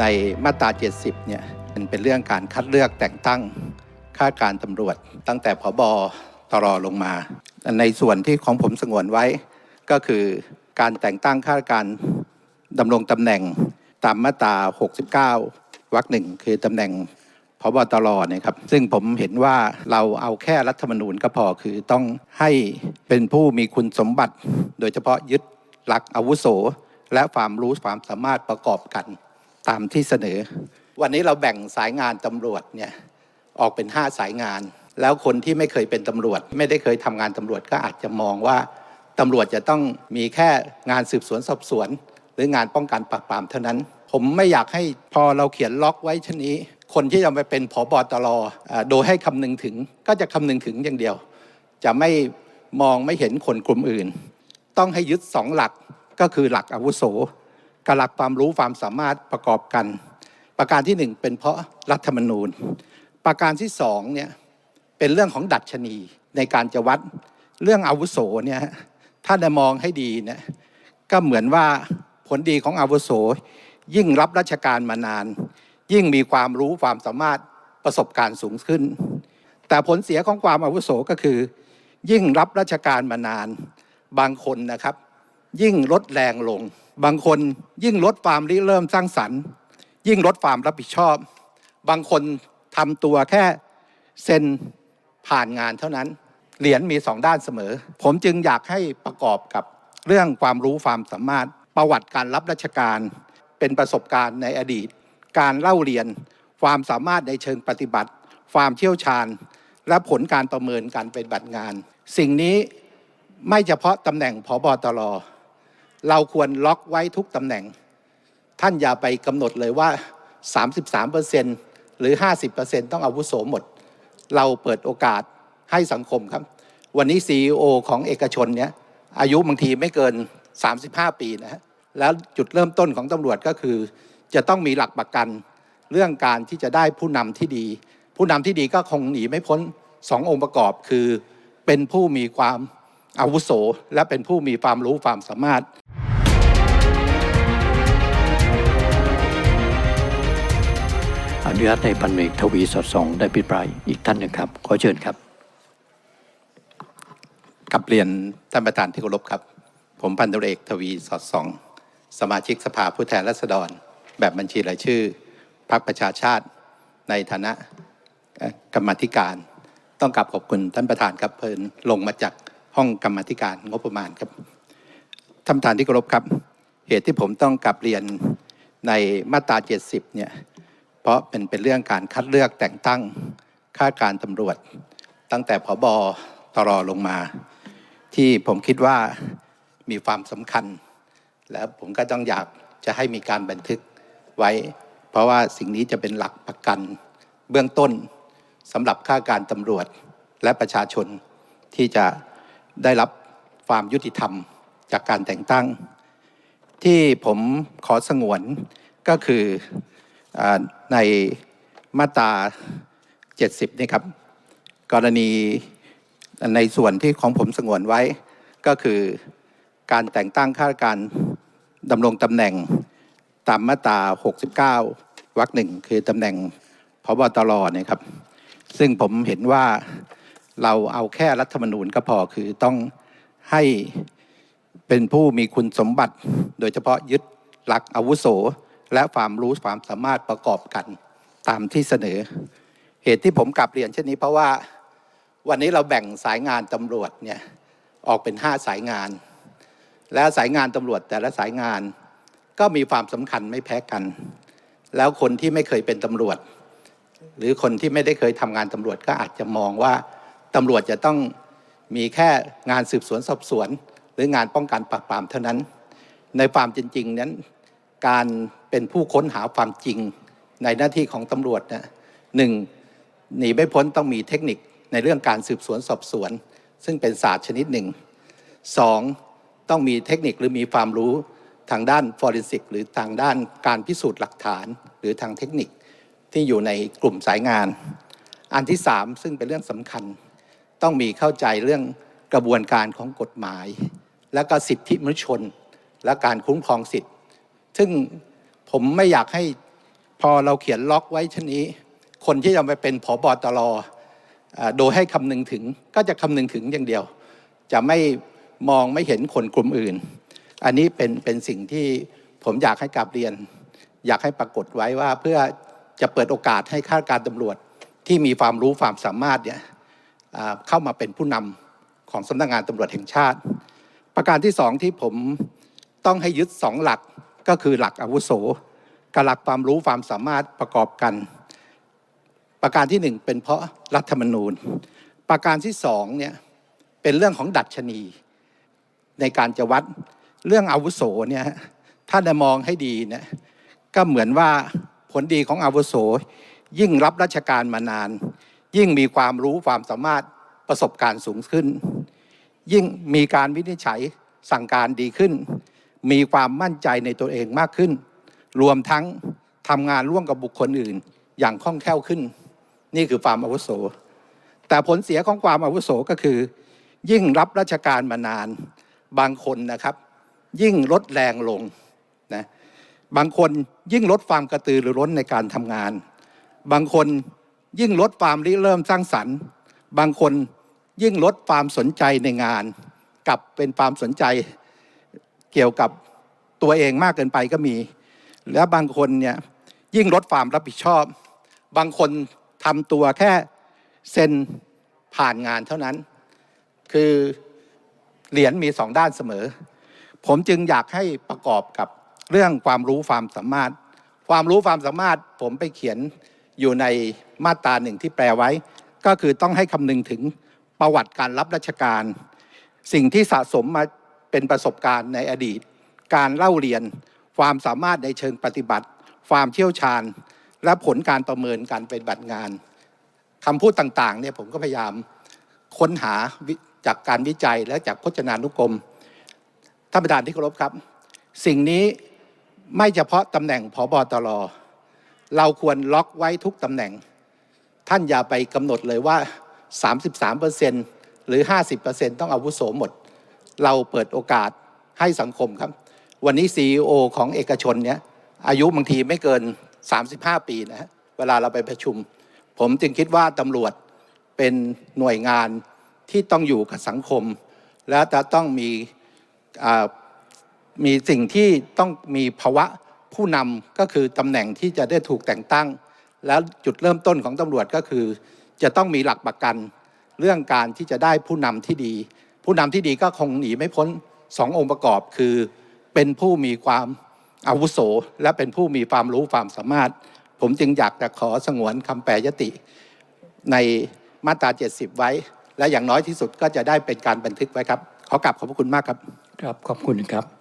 ในมาตรา 70 เนี่ยมันเป็นเรื่องการคัดเลือกแต่งตั้งข้าราชการตำรวจ ตั้งแต่ผบตรลงมา ในส่วนที่ของผมสงวนไว้ ก็คือการแต่งตั้งข้าราชการดำรงตำแหน่งตามมาตรา 69 วรรคหนึ่งคือตำแหน่งพบตรนะครับ ซึ่งผมเห็นว่าเราเอาแค่รัฐธรรมนูญก็พอคือต้องให้เป็นผู้มีคุณสมบัติ โดยเฉพาะยึดหลักอาวุโส และความรู้ความสามารถประกอบกัน ตามที่เสนอ วันนี้เราแบ่งสายงานตำรวจเนี่ยออกเป็น 5 สายงาน แล้วคนที่ไม่เคยเป็นตำรวจ ไม่ได้เคยทำงานตำรวจก็อาจจะมองว่าตำรวจจะต้องมีแค่งานสืบสวนสอบสวน หรืองานป้องกันปราบปรามเท่านั้น ผมไม่อยากให้พอเราเขียนล็อกไว้ชนี้ คนที่จะไปเป็นผบตรโดยให้คำนึงถึงก็จะคำนึงถึงอย่างเดียว จะไม่มองไม่เห็นคนกลุ่มอื่น ต้องให้ยึดสองหลักก็คือหลักอาวุโส กับหลักความรู้ความสามารถประกอบกัน ประการที่หนึ่งเป็นเพราะรัฐธรรมนูญ ประการที่สองเนี่ยเป็นเรื่องของดัชนีในการจะวัดเรื่องอาวุโสเนี่ยถ้าได้มองให้ดีเนี่ยก็เหมือนว่าผลดีของอาวุโส ยิ่งรับราชการมานาน ยิ่งมีความรู้ความสามารถประสบการณ์สูงขึ้น แต่ผลเสียของความอาวุโสก็คือ ยิ่งรับราชการมานานบางคนนะครับ ยิ่งลดแรงลง บางคนยิ่งลดความริเริ่มสร้างสรรค์ ยิ่งลดความรับผิดชอบ บางคนทำตัวแค่เซ็นผ่านงานเท่านั้น เหรียญมีสองด้านเสมอ ผมจึงอยากให้ประกอบกับเรื่องความรู้ความสามารถประวัติการรับราชการ เป็นประสบการณ์ในอดีต การเล่าเรียน ความสามารถในเชิงปฏิบัติ ความเชี่ยวชาญ และผลการประเมินการเป็นบัติงาน สิ่งนี้ไม่เฉพาะตำแหน่งผบตร เราควรล็อกไว้ทุกตำแหน่ง ท่านอย่าไปกำหนดเลยว่า 33%หรือ 50%ต้องอาวุโสหมด เราเปิดโอกาสให้สังคมครับ วันนี้ CEO ของเอกชนเนี่ยอายุบางทีไม่เกิน 35 ปีนะฮะแล้วจุดเริ่มต้นของตำรวจก็คือ จะต้องมีหลักประกัน เรื่องการที่จะได้ผู้นำที่ดี ผู้นำที่ดีก็คงหนีไม่พ้นสององค์ประกอบคือเป็นผู้มีความอาวุโส และเป็นผู้มีความรู้ความสามารถ นุญาตให้พันเอกทวีสอดส่องได้พิปรายอีกท่านหนึ่งครับ ขอเชิญครับกับเรียนท่านประธานที่เคารพครับ ผมพันตำรเอกทวีสอดส่อง สมาชิกสภาผู้แทนราษฎร แบบบัญชีรายชื่อพรรคประชาชาติ ในฐานะกรรมธิการ ต้องกลับขอบคุณท่านประธานครับเพลินลงมาจากห้องกรรมธิการงบประมาณครับท่านประธานที่เคารพครับ เหตุที่ผมต้องกลับเรียนในมาตรา 70 เนี่ย ราะเป็นเป็นเรื่องการคัดเลือกแต่งตั้งข้าราชการตำรวจ ตั้งแต่ผบตรลงมา ที่ผมคิดว่ามีความสำคัญ และผมก็ต้องอยากจะให้มีการบันทึกไว้ เพราะว่าสิ่งนี้จะเป็นหลักประกัน เบื้องต้นสำหรับข้าราชการตำรวจและประชาชนที่จะได้รับความยุติธรรมจากการแต่งตั้ง ที่ผมขอสงวนก็คือ ในมาตรา 70 นี่ครับ กรณีในส่วนที่ของผมสงวนไว้ ก็คือการแต่งตั้งข้าราชการดำรงตำแหน่งตามมาตรา 69 วรรคหนึ่งคือตำแหน่งพบตรเนี่ยครับ ซึ่งผมเห็นว่าเราเอาแค่รัฐธรรมนูญก็พอคือต้องให้เป็นผู้มีคุณสมบัติ โดยเฉพาะยึดหลักอาวุโส และความรู้ความสามารถประกอบกันตามที่เสนอ เหตุที่ผมกลับเรียนเช่นนี้เพราะว่าวันนี้เราแบ่งสายงานตำรวจเนี่ยออกเป็นห้าสายงาน และสายงานตำรวจแต่ละสายงานก็มีความสำคัญไม่แพ้กัน แล้วคนที่ไม่เคยเป็นตำรวจ หรือคนที่ไม่ได้เคยทำงานตำรวจก็อาจจะมองว่าตำรวจจะต้องมีแค่งานสืบสวนสอบสวน หรืองานป้องกันปราบปรามเท่านั้น ในความจริงๆนั้น การเป็นผู้ค้นหาความจริงในหน้าที่ของตำรวจนะหนึ่งหนีไม่พ้นต้องมีเทคนิคในเรื่องการสืบสวนสอบสวน ซึ่งเป็นศาสตร์ชนิดหนึ่งสองต้องมีเทคนิคหรือมีความรู้ทางด้านฟอร์ n สิกหรือทางด้านการพิสูจน์หลักฐานหรือทางเทคนิคที่อยู่ในกลุ่มสายงาน อันที่สามซึ่งเป็นเรื่องสำคัญ ต้องมีเข้าใจเรื่องกระบวนการของกฎหมาย และก็สิทธิมนุษยชน และการคุ้มครองสิทธิ ซึ่งผมไม่อยากให้พอเราเขียนล็อกไว้ชนนี้ คนที่จะไปเป็นผอบอตรอโดยให้คำนึงถึงก็จะคำนึงถึงอย่างเดียว จะไม่มองไม่เห็นคนกลุ่มอื่น อันนี้เป็นเป็นสิ่งที่ผมอยากให้กลับเรียน อยากให้ปรากฏไว้ว่าเพื่อจะเปิดโอกาสให้ข้าราชการตำรวจที่มีความรู้ความสามารถเนี่ยเข้ามาเป็นผู้นำของสำนักงานตำรวจแห่งชาติ ประการที่สองที่ผมต้องให้ยึดสองหลัก ก็คือหลักอาวุโสกับหลักความรู้ความสามารถประกอบกัน ประการที่หนึ่งเป็นเพราะรัฐธรรมนูญ ประการที่สองเนี่ยเป็นเรื่องของดัชนี ในการจะวัดเรื่องอาวุโสเนี่ยถ้าได้มองให้ดีเนี่ยก็เหมือนว่าผลดีของอาวุโส ยิ่งรับราชการมานาน ยิ่งมีความรู้ความสามารถประสบการณ์สูงขึ้น ยิ่งมีการวินิจฉัยสั่งการดีขึ้น มีความมั่นใจในตัวเองมากขึ้น รวมทั้งทำงานร่วมกับบุคคลอื่น อย่างคล่องแคล่วขึ้น นี่คือความอาวุโส แต่ผลเสียของความอาวุโสก็คือ ยิ่งรับราชการมานานบางคนนะครับ ยิ่งลดแรงลงนะบางคนยิ่งลดความกระตือรือร้นในการทำงาน บางคนยิ่งลดความริเริ่มสร้างสรรค์ บางคนยิ่งลดความสนใจในงาน กลับเป็นความสนใจ เกี่ยวกับตัวเองมากเกินไปก็มี และบางคนเนี่ยยิ่งลดความรับผิดชอบ บางคนทำตัวแค่เซ็นผ่านงานเท่านั้น คือเหรียญมีสองด้านเสมอ ผมจึงอยากให้ประกอบกับเรื่องความรู้ความสามารถ ความรู้ความสามารถผมไปเขียนอยู่ในมาตราหนึ่งที่แปลไว้ ก็คือต้องให้คำนึงถึงประวัติการรับราชการ สิ่งที่สะสมมา เป็นประสบการณ์ในอดีต การเล่าเรียน ความสามารถในเชิงปฏิบัติ ความเชี่ยวชาญ และผลการประเมินการเปฏิบัติงานคำพูดต่างๆเนี่ยผมก็พยายามค้นหาจากการวิจัยและจากพจนานุกรมท่านประธานที่เคารพครับ สิ่งนี้ไม่เฉพาะตำแหน่งผบตรเราควรล็อกไว้ทุกตำแหน่ง ท่านอย่าไปกำหนดเลยว่า 33%หรือ 50%ต้องอาวุโสหมด เราเปิดโอกาสให้สังคมครับ วันนี้ CEO ของเอกชนเนี่ยอายุบางทีไม่เกิน 35 ปีนะฮะเวลาเราไปประชุม ผมจึงคิดว่าตำรวจเป็นหน่วยงานที่ต้องอยู่กับสังคม และจะต้องมีมีสิ่งที่ต้องมีภาวะผู้นำก็คือตำแหน่งที่จะได้ถูกแต่งตั้ง แล้วจุดเริ่มต้นของตำรวจก็คือ จะต้องมีหลักประกัน เรื่องการที่จะได้ผู้นำที่ดี ผู้นำที่ดีก็คงหนีไม่พ้นสององค์ประกอบคือเป็นผู้มีความอาวุโส และเป็นผู้มีความรู้ความสามารถ ผมจึงอยากจะขอสงวนคำแปรยติ ในมาตรา 70 ไว้ และอย่างน้อยที่สุดก็จะได้เป็นการบันทึกไว้ครับ ขอกลับขอบพระคุณมากครับ ครับขอบคุณครับ